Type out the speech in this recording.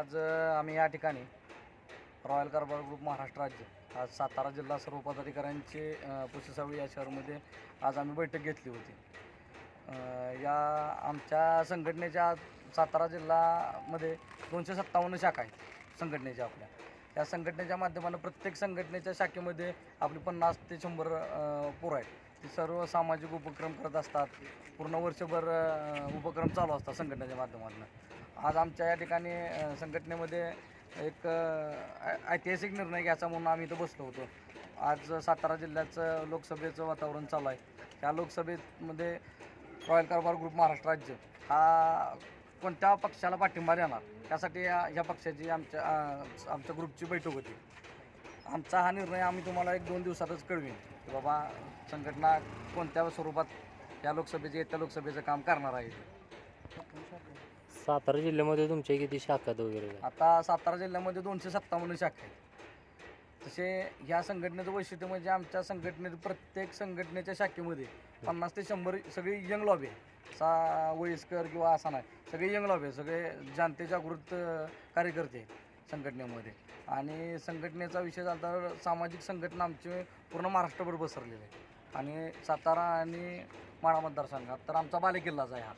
आज आम्ही या ठिकाणी रॉयल कारभार ग्रुप महाराष्ट्र राज्य आज सातारा जिल्हा सर्व पदाधिकाऱ्यांची पुसेसावळी या शहरामध्ये आज आम्ही बैठक घेतली होती. या आमच्या संघटनेच्या सातारा जिल्ह्यामध्ये दोनशे सत्तावन्न शाखा आहेत संघटनेच्या आपल्या. या संघटनेच्या माध्यमानं प्रत्येक संघटनेच्या शाखेमध्ये आपली पन्नास ते शंभर पोरं आहेत. ते सर्व सामाजिक उपक्रम करत असतात. पूर्ण वर्षभर उपक्रम चालू असतात संघटनेच्या माध्यमातून. आज आमच्या या ठिकाणी संघटनेमध्ये एक ऐ- ऐतिहासिक निर्णय घ्यायचा म्हणून आम्ही इथं बसलो होतो. आज सातारा जिल्ह्याचं लोकसभेचं वातावरण चालू आहे. त्या लोकसभेमध्ये रॉयल कारभार ग्रुप महाराष्ट्र राज्य हा कोणत्या पक्षाला पाठिंबा देणार? त्यासाठी या ह्या पक्षाची आमच्या आमच्या ग्रुपची बैठक होती. आमचा हा निर्णय आम्ही तुम्हाला एक दोन दिवसातच कळवीन. की बाबा संघटना कोणत्या स्वरूपात या लोकसभेचे येत्या लोकसभेचं काम करणार आहे? सातारा जिल्ह्यामध्ये तुमच्या किती शाखा आहेत वगैरे? आता सातारा जिल्ह्यामध्ये दोनशे सत्तावन्न शाखा आहेत. तसे ह्या संघटनेचं वैशिष्ट्य म्हणजे आमच्या संघटनेत प्रत्येक संघटनेच्या शाखेमध्ये पन्नास ते शंभर सगळी यंग लॉबी आहे. सा वयस्कर किंवा असा नाही सगळे यंग लॉबी आहे सगळे जनते जागृत कार्यकर्ते संघटनेमध्ये. आणि संघटनेचा विषय झाला तर सामाजिक संघटना आमची पूर्ण महाराष्ट्रभर पसरलेली आहे. आणि सातारा आणि माळा मतदारसंघात. तर आमचा बालेकिल्लाच आहे हा.